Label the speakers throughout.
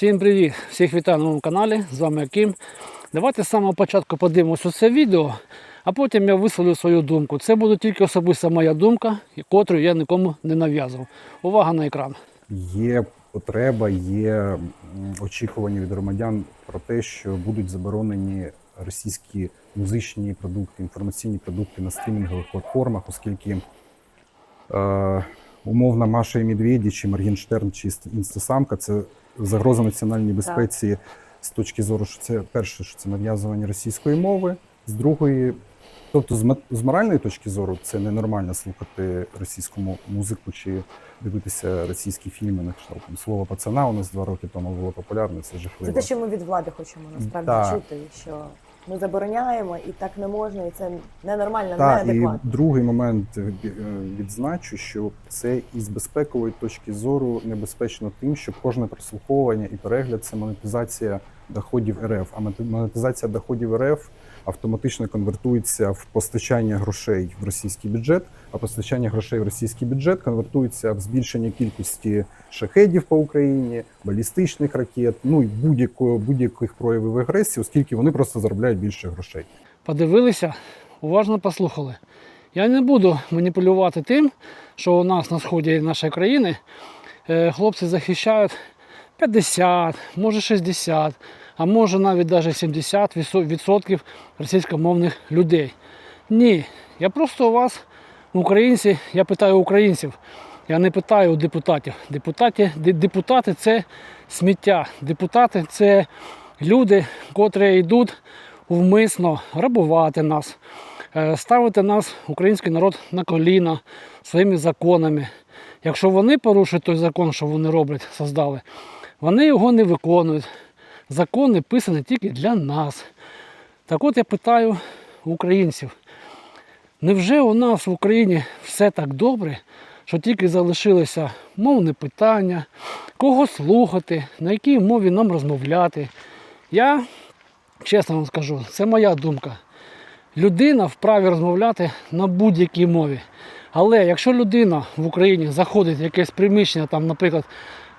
Speaker 1: Всім привіт! Всіх вітаю на моєму каналі. З вами Аким. Давайте з самого початку подивимося це відео, а потім я висловлю свою думку. Це буде тільки особиста моя думка, котру я нікому не нав'язував. Увага на екран.
Speaker 2: Є потреба, є очікування від громадян про те, що будуть заборонені російські музичні продукти, інформаційні продукти на стрімінгових платформах, оскільки е, умовна Маша і Медведі, чи Моргенштерн, чи інстасамка це загроза національній безпеці з точки зору, що це перше, що це нав'язування російської мови, з другої. Тобто, з, з моральної точки зору, це ненормально слухати російську музику чи дивитися російські фільми на кшталт слово пацана у нас два роки тому було популярне, це
Speaker 3: Це
Speaker 2: жахливо.
Speaker 3: те, що ми від влади хочемо насправді
Speaker 2: Так.
Speaker 3: чути, що ми забороняємо і так не можна, і це ненормально,
Speaker 2: Так, і
Speaker 3: неадекватно.
Speaker 2: другий момент е, е, відзначу, що це із безпекової точки зору небезпечно тим, що кожне прослуховування і перегляд це монетизація доходів РФ. А монет- монетизація доходів РФ автоматично конвертується в постачання грошей в російський бюджет, а постачання грошей в російський бюджет конвертується в збільшення кількості шахедів по Україні, балістичних ракет, ну і будь-яких проявів агресії, оскільки вони просто заробляють більше грошей.
Speaker 1: Подивилися, уважно послухали. Я не буду маніпулювати тим, що у нас на сході нашої країни е, хлопці захищають 50, може 60, а може навіть навіть 70 відсо- відсотків російськомовних людей. Ні, я просто у вас, українці, я питаю українців. Я не питаю у депутатів. Депутати, депутати це сміття. Депутати це люди, котрі йдуть вмисно грабувати нас, е, ставити нас, український народ, на коліна своїми законами. Якщо вони порушують той закон, що вони роблять, создали, вони його не виконують. Закони писані тільки для нас. Так от я питаю українців, невже у нас в Україні все так добре, що тільки залишилося мовне питання, кого слухати, на якій мові нам розмовляти? Я чесно вам скажу, це моя думка. Людина вправі розмовляти на будь-якій мові. Але якщо людина в Україні заходить в якесь приміщення, там, наприклад,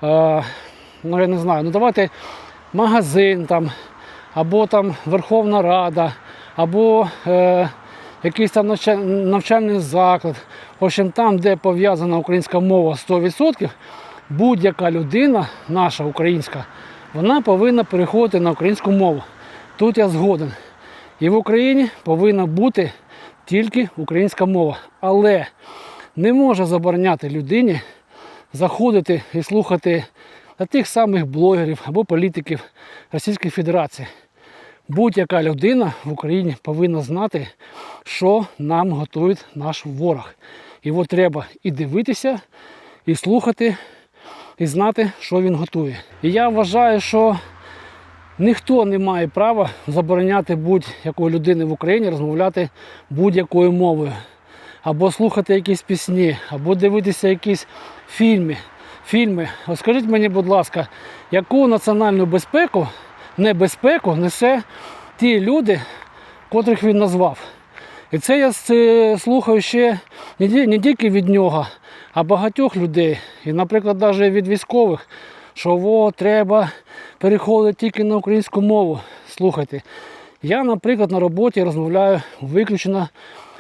Speaker 1: е, ну я не знаю, ну давайте магазин там, або там Верховна Рада, або е, якийсь там навчальний заклад, в общем, там, де пов'язана українська мова 100%, будь-яка людина, наша українська, вона повинна переходити на українську мову. Тут я згоден. І в Україні повинна бути тільки українська мова. Але не може забороняти людині заходити і слухати на тих самих блогерів або політиків Російської Федерації. Будь-яка людина в Україні повинна знати, що нам готує наш ворог. Його треба і дивитися, і слухати, і знати, що він готує. І я вважаю, що ніхто не має права забороняти будь-якої людини в Україні розмовляти будь-якою мовою. Або слухати якісь пісні, або дивитися якісь фільми. Фільми. От скажіть мені, будь ласка, яку національну безпеку, небезпеку несе ті люди, котрих він назвав? І це я слухаю ще не тільки від нього, а багатьох людей. І, наприклад, навіть від військових, що во, треба переходити тільки на українську мову. Слухайте, я, наприклад, на роботі розмовляю виключно,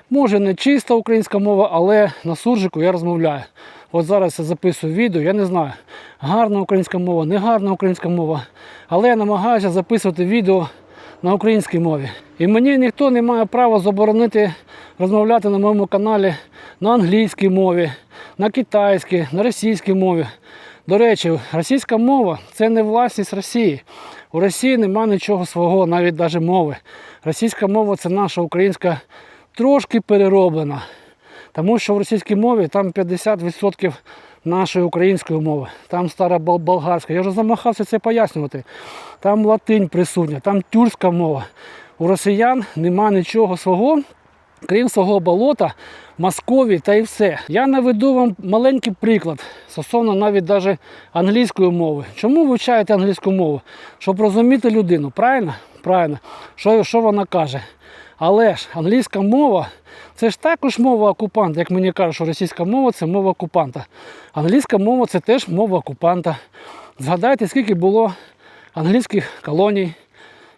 Speaker 1: може не чиста українська мова, але на суржику я розмовляю. От зараз я записую відео, я не знаю, гарна українська мова, не гарна українська мова. Але я намагаюся записувати відео на українській мові. І мені ніхто не має права заборонити розмовляти на моєму каналі на англійській мові, на китайській, на російській мові. До речі, російська мова це не власність Росії. У Росії немає нічого свого, навіть навіть мови. Російська мова це наша українська трошки перероблена. Тому що в російській мові там 50% нашої української мови, там стара болгарська. Я вже замахався це пояснювати. Там латинь присутня, там тюркська мова. У росіян нема нічого свого, крім свого болота, Московії та і все. Я наведу вам маленький приклад стосовно навіть даже англійської мови. Чому вивчаєте англійську мову? Щоб розуміти людину, правильно? Правильно. Що, що вона каже? Але ж англійська мова це ж також мова окупанта. Як мені кажуть, що російська мова це мова окупанта. Англійська мова це теж мова окупанта. Згадайте, скільки було англійських колоній.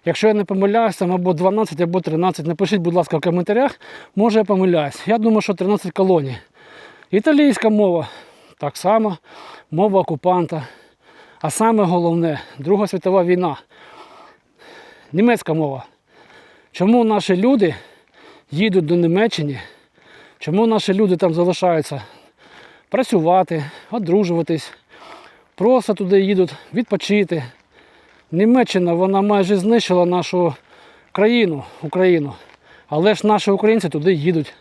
Speaker 1: Якщо я не помиляюсь, там або 12, або 13. Напишіть, будь ласка, в коментарях. Може я помиляюсь. Я думаю, що 13 колоній. Італійська мова так само, мова окупанта. А саме головне, Друга світова війна. Німецька мова. Чому наші люди їдуть до Німеччини? Чому наші люди там залишаються працювати, одружуватись, просто туди їдуть відпочити. Німеччина вона майже знищила нашу країну, Україну. Але ж наші українці туди їдуть.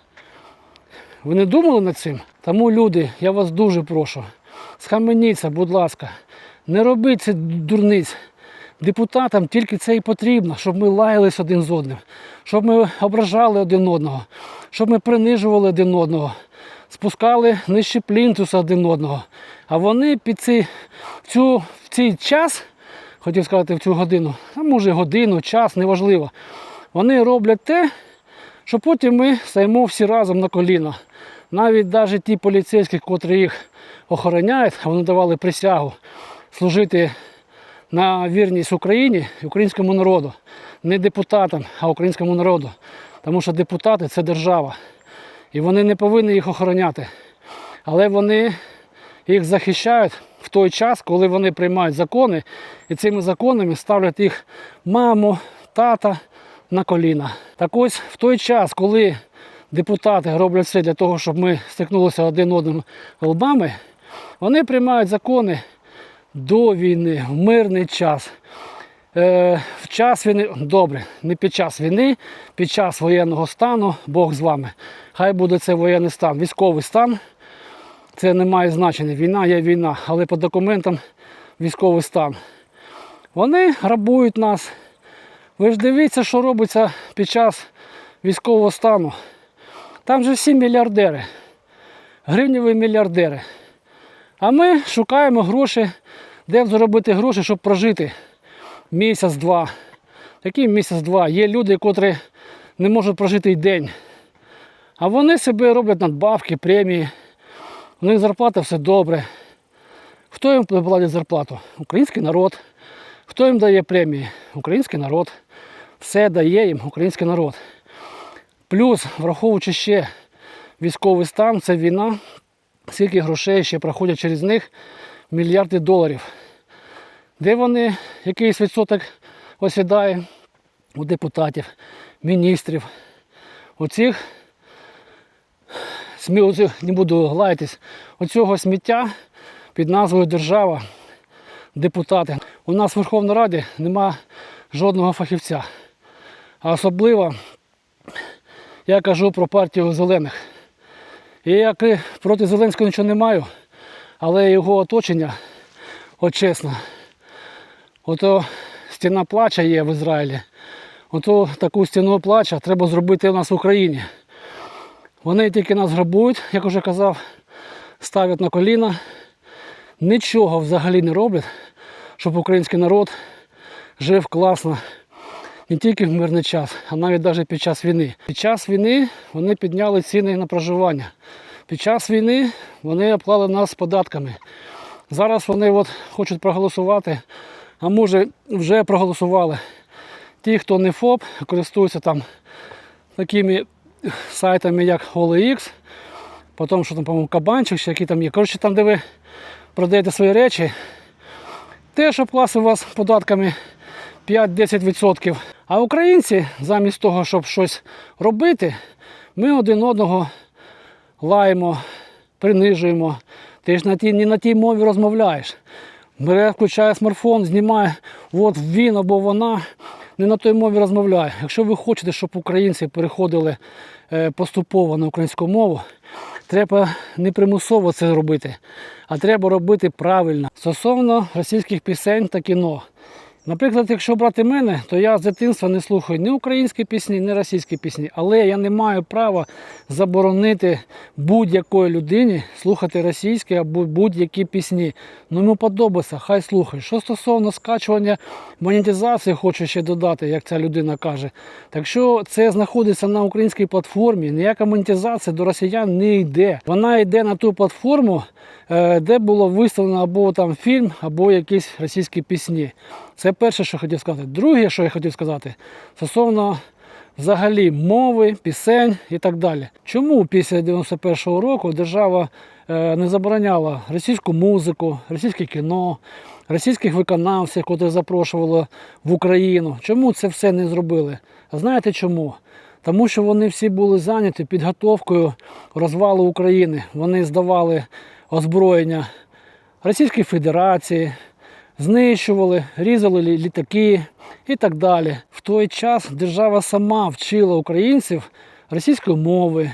Speaker 1: Ви не думали над цим? Тому люди, я вас дуже прошу, схаменіться, будь ласка, не робіть це дурниць. Депутатам тільки це і потрібно, щоб ми лаялись один з одним, щоб ми ображали один одного, щоб ми принижували один одного, спускали нижче плінтуса один одного. А вони під цей, в, цю, в цей час, хотів сказати в цю годину, а може годину, час, неважливо. Вони роблять те, що потім ми стаємо всі разом на коліна. Навіть навіть ті поліцейські, котрі їх охороняють, вони давали присягу служити на вірність Україні українському народу. Не депутатам, а українському народу. Тому що депутати це держава. І вони не повинні їх охороняти. Але вони їх захищають в той час, коли вони приймають закони, і цими законами ставлять їх маму, тата на коліна. Так ось в той час, коли депутати роблять все для того, щоб ми стикнулися один одним лбами, вони приймають закони до війни, в мирний час. Е, в час війни, добре, не під час війни, під час воєнного стану, Бог з вами. Хай буде це воєнний стан, військовий стан. Це не має значення. Війна є війна, але по документам військовий стан. Вони грабують нас. Ви ж дивіться, що робиться під час військового стану. Там же всі мільярдери, гривневі мільярдери. А ми шукаємо гроші, де заробити гроші, щоб прожити місяць-два. Який місяць-два? Є люди, котрі не можуть прожити й день. А вони себе роблять надбавки, премії. У них зарплата все добре. Хто їм платить зарплату? Український народ. Хто їм дає премії? Український народ. Все дає їм український народ. Плюс, враховуючи ще військовий стан, це війна, скільки грошей ще проходять через них мільярди доларів. Де вони, якийсь відсоток осідає у депутатів, міністрів, смі- оцих не буду глаятись, оцього сміття під назвою Держава, депутати. У нас в Верховній Раді нема жодного фахівця. А особливо я кажу про партію зелених. І я проти Зеленського нічого не маю, але його оточення, от чесно, ото стіна плача є в Ізраїлі. Ото таку стіну плача треба зробити у нас в Україні. Вони тільки нас грабують, як вже казав, ставлять на коліна, нічого взагалі не роблять, щоб український народ жив класно не тільки в мирний час, а навіть навіть під час війни. Під час війни вони підняли ціни на проживання. Під час війни вони обклали нас податками. Зараз вони от хочуть проголосувати, а може вже проголосували. Ті, хто не ФОП, користуються там такими сайтами, як OLX, потім, що там, по-моєму, кабанчик, ще які там є. Коротше, там, де ви продаєте свої речі, теж обкласти вас податками 5-10%. А українці, замість того, щоб щось робити, ми один одного лаємо, принижуємо. Ти ж на тій, не на тій мові розмовляєш. Бере, включає смартфон, знімає, от він або вона не на той мові розмовляє. Якщо ви хочете, щоб українці переходили е, поступово на українську мову, треба не примусово це робити, а треба робити правильно. Стосовно російських пісень та кіно. Наприклад, якщо брати мене, то я з дитинства не слухаю ні українські пісні, ні російські пісні, але я не маю права заборонити будь-якої людині слухати російські або будь-які пісні. Ну йому подобається, хай слухає. Що стосовно скачування монетизації, хочу ще додати, як ця людина каже. Так що це знаходиться на українській платформі, ніяка монетизація до росіян не йде. Вона йде на ту платформу, е, де було виставлено або там фільм, або якісь російські пісні. Це перше, що хотів сказати. Друге, що я хотів сказати, стосовно взагалі мови, пісень і так далі. Чому після 91-го року держава е, не забороняла російську музику, російське кіно, російських виконавців, котрих запрошували в Україну? Чому це все не зробили? А знаєте чому? Тому що вони всі були зайняті підготовкою розвалу України. Вони здавали озброєння Російської Федерації, знищували, різали літаки і так далі. В той час держава сама вчила українців російської мови.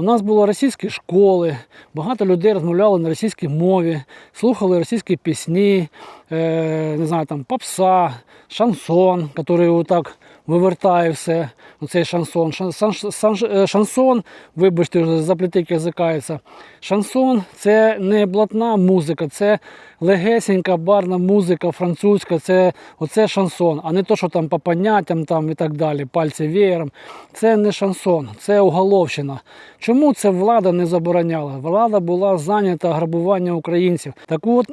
Speaker 1: У нас були російські школи, багато людей розмовляли на російській мові, слухали російські пісні, е, не знаю, там попса, шансон, який отак вивертає все. Оцей шансон. Е, шансон, вибачте, заплітик язикається. Шансон це не блатна музика, це легесенька барна музика французька, це оце шансон, а не то, що там по поняттям там і так далі, пальці веєром. Це не шансон, це уголовщина. Чому це влада не забороняла? Влада була зайнята грабуванням українців. Так от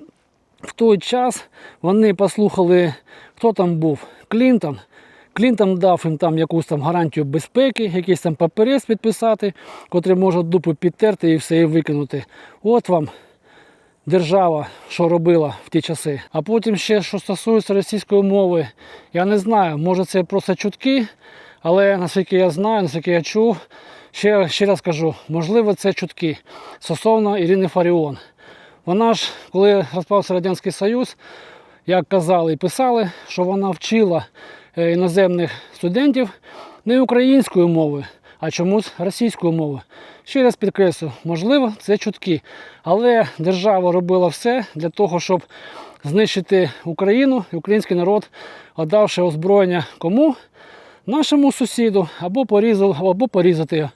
Speaker 1: в той час вони послухали, хто там був? Клінтон. Клінтон дав їм там якусь там гарантію безпеки, якийсь там паперець підписати, котрий може дупу підтерти і все і викинути. От вам держава, що робила в ті часи. А потім ще, що стосується російської мови, я не знаю, може це просто чутки, але наскільки я знаю, наскільки я чув, ще, ще раз кажу, можливо, це чутки стосовно Ірини Фаріон. Вона ж, коли розпався Радянський Союз, як казали і писали, що вона вчила іноземних студентів не українською мовою, а чомусь російською мовою. Ще раз підкреслю, можливо, це чутки. Але держава робила все для того, щоб знищити Україну і український народ, отдавши озброєння кому? Нашому сусіду або порізав, або порізати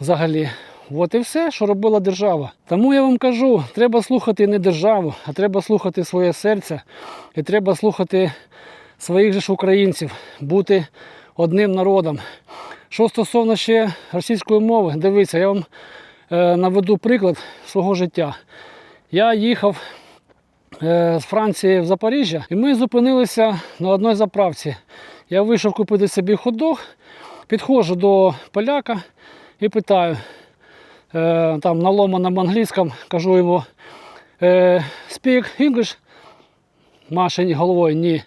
Speaker 1: взагалі. От і все, що робила держава. Тому я вам кажу, треба слухати не державу, а треба слухати своє серце і треба слухати своїх же ж українців, бути одним народом. Що стосовно ще російської мови, дивіться, я вам е, наведу приклад свого життя. Я їхав е, з Франції в Запоріжжя, і ми зупинилися на одній заправці. Я вийшов купити собі ходок, підходжу до поляка і питаю, е, там на ломаному кажу йому speak English, Маша головою ні.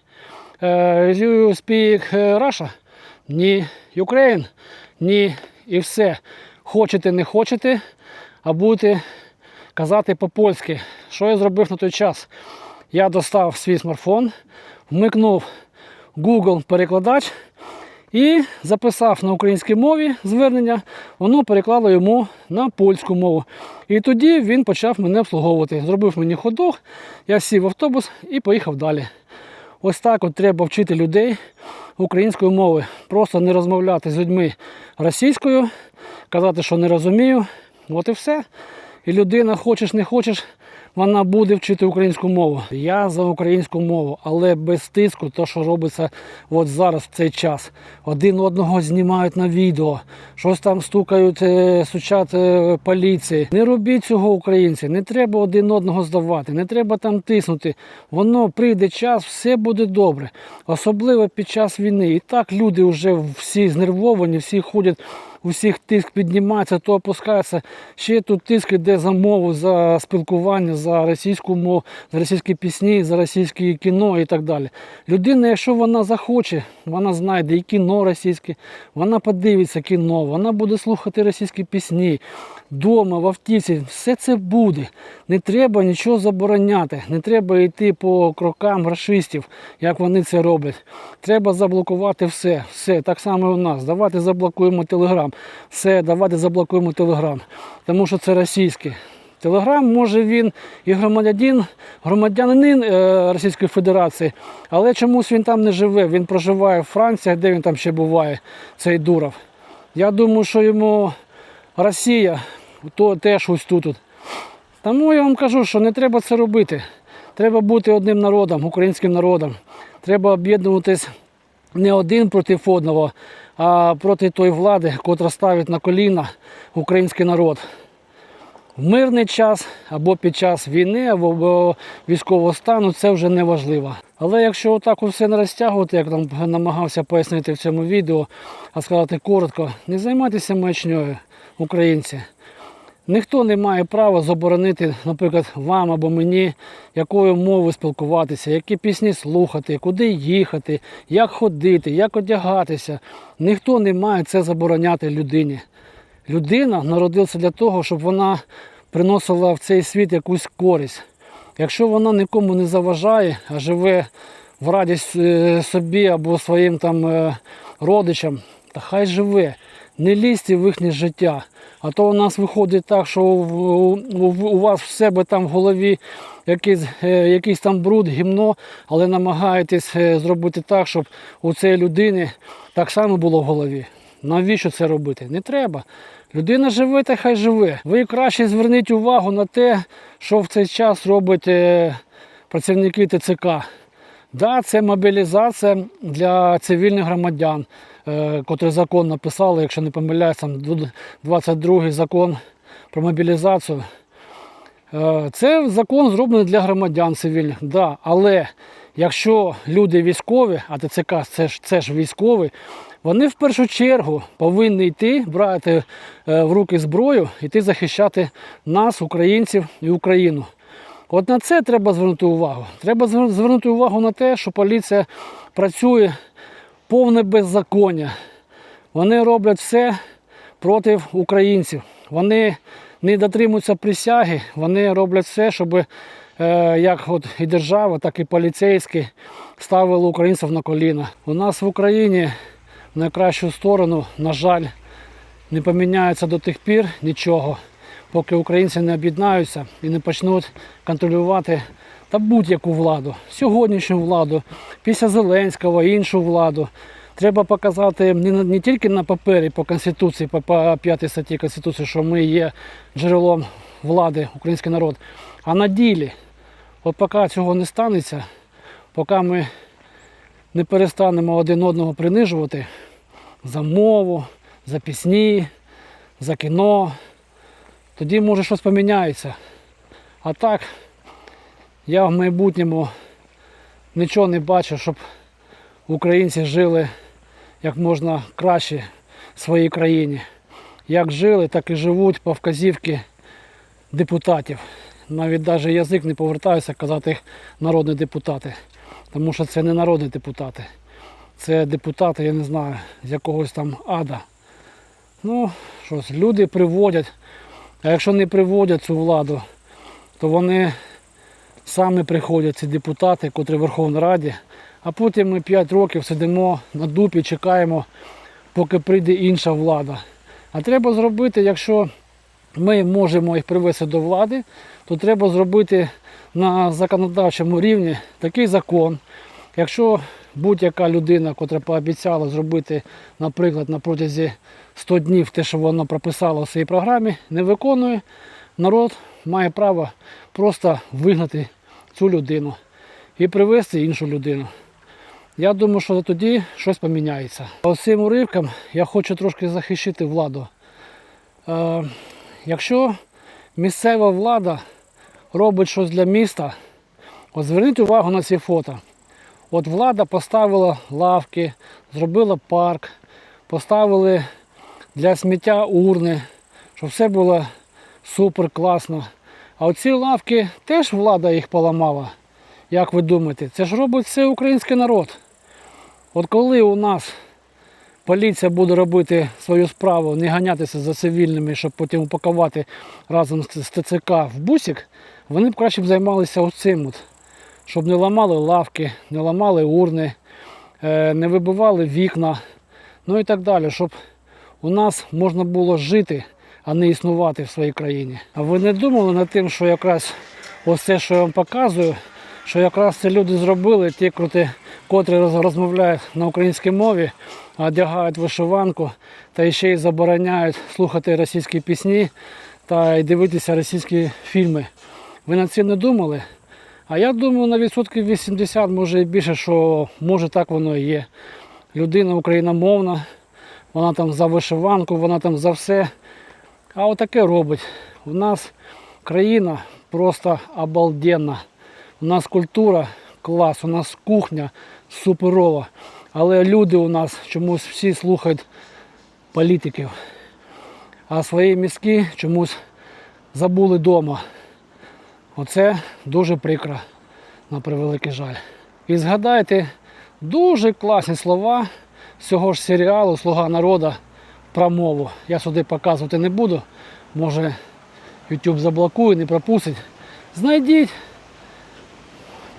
Speaker 1: Е, you speak е, Russia? Ні. Ukraine? Ні. І все. Хочете, не хочете, а будете казати по-польськи. Що я зробив на той час? Я достав свій смартфон, вмикнув Google перекладач і записав на українській мові звернення, воно переклало йому на польську мову. І тоді він почав мене обслуговувати. Зробив мені ходок, я сів в автобус і поїхав далі. Ось так от треба вчити людей української мови. Просто не розмовляти з людьми російською, казати, що не розумію. От і все. І людина, хочеш не хочеш, вона буде вчити українську мову. Я за українську мову, але без тиску, то що робиться от зараз в цей час. Один одного знімають на відео, щось там стукають, е, сучать е, поліції. Не робіть цього українці, не треба один одного здавати, не треба там тиснути. Воно прийде час, все буде добре. Особливо під час війни. І так люди вже всі знервовані, всі ходять. У всіх тиск піднімається, то опускається. Ще тут тиск іде за мову, за спілкування, за російську мову, за російські пісні, за російське кіно і так далі. Людина, якщо вона захоче, вона знайде і кіно російське, вона подивиться кіно, вона буде слухати російські пісні вдома, в автівці. Все це буде. Не треба нічого забороняти, не треба йти по крокам расистів, як вони це роблять. Треба заблокувати все. Все, так само і у нас. Давайте заблокуємо телеграм. Все, давайте заблокуємо телеграм. Тому що це російське. Телеграм, може він і громадянин, громадянин е, Російської Федерації, але чомусь він там не живе. Він проживає в Франції, де він там ще буває, цей Дуров. Я думаю, що йому Росія то теж ось тут. Тому я вам кажу, що не треба це робити. Треба бути одним народом, українським народом. Треба об'єднуватись не один проти одного, а проти тої влади, котра ставить на коліна український народ. В мирний час або під час війни, або, військового стану це вже не важливо. Але якщо отак все не розтягувати, як там намагався пояснити в цьому відео, а сказати коротко, не займайтеся маячньою, українці. Ніхто не має права заборонити, наприклад, вам або мені, якою мовою спілкуватися, які пісні слухати, куди їхати, як ходити, як одягатися. Ніхто не має це забороняти людині. Людина народилася для того, щоб вона приносила в цей світ якусь користь. Якщо вона нікому не заважає, а живе в радість е, собі або своїм там е, родичам, та хай живе. Не лізьте в їхнє життя. А то у нас виходить так, що у, вас в себе там в голові якийсь, е, якийсь там бруд, гімно, але намагаєтесь е, зробити так, щоб у цієї людини так само було в голові. Навіщо це робити? Не треба. Людина живе, та хай живе. Ви краще зверніть увагу на те, що в цей час роблять е, працівники ТЦК. Да, це мобілізація для цивільних громадян, е, котрий закон написали, якщо не помиляюсь, там 22 закон про мобілізацію. Е, Це закон зроблений для громадян цивільних, да. але якщо люди військові, а ТЦК це ж, це ж військові, вони в першу чергу повинні йти, брати е, в руки зброю, йти захищати нас, українців і Україну. От на це треба звернути увагу. Треба звернути увагу на те, що поліція працює повне беззаконня. Вони роблять все проти українців. Вони не дотримуються присяги, вони роблять все, щоб е, як от і держава, так і поліцейські ставили українців на коліна. У нас в Україні в найкращу сторону, на жаль, не поміняється до тих пір нічого, поки українці не об'єднаються і не почнуть контролювати та будь-яку владу, сьогоднішню владу, після Зеленського, іншу владу. Треба показати не, не тільки на папері по Конституції, по, по 5 статті Конституції, що ми є джерелом влади, український народ, а на ділі. От поки цього не станеться, поки ми не перестанемо один одного принижувати за мову, за пісні, за кіно, тоді може щось поміняється. А так, я в майбутньому нічого не бачу, щоб українці жили як можна краще в своїй країні. Як жили, так і живуть по вказівки депутатів. Навіть навіть язик не повертається казати народні депутати. Тому що це не народні депутати. Це депутати, я не знаю, з якогось там ада. Ну, щось, люди приводять. А якщо не приводять цю владу, то вони самі приходять, ці депутати, котрі в Верховній Раді, а потім ми 5 років сидимо на дупі, чекаємо, поки прийде інша влада. А треба зробити, якщо ми можемо їх привести до влади, то треба зробити на законодавчому рівні такий закон. Якщо будь-яка людина, котра пообіцяла зробити, наприклад, на протязі 100 днів те, що вона прописала у своїй програмі, не виконує, народ має право просто вигнати цю людину і привести іншу людину. Я думаю, що тоді щось поміняється. Ось цим уривком я хочу трошки захищити владу. Е, якщо місцева влада робить щось для міста, от зверніть увагу на ці фото. От влада поставила лавки, зробила парк, поставили для сміття урни, щоб все було супер класно. А оці лавки теж влада їх поламала. Як ви думаєте, це ж робить все український народ. От коли у нас поліція буде робити свою справу, не ганятися за цивільними, щоб потім упакувати разом з ТЦК в бусик, вони б краще б займалися оцим, от, щоб не ламали лавки, не ламали урни, е, не вибивали вікна, ну і так далі, щоб у нас можна було жити, а не існувати в своїй країні. А ви не думали над тим, що якраз ось це, що я вам показую, що якраз це люди зробили, ті, котрі, котрі розмовляють на українській мові, одягають вишиванку та ще й забороняють слухати російські пісні та й дивитися російські фільми. Ви над цим не думали? А я думаю, на відсотків 80, може і більше, що може так воно і є. Людина україномовна, вона там за вишиванку, вона там за все. А отаке робить. У нас країна просто обалденна. У нас культура клас, у нас кухня суперова. Але люди у нас чомусь всі слухають політиків, а свої мізки чомусь забули вдома. Оце дуже прикро, на превеликий жаль. І згадайте дуже класні слова з цього ж серіалу Слуга народу про мову. Я сюди показувати не буду. Може YouTube заблокує, не пропустить. Знайдіть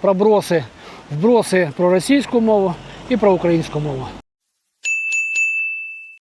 Speaker 1: проброси, вброси про російську мову і про українську мову.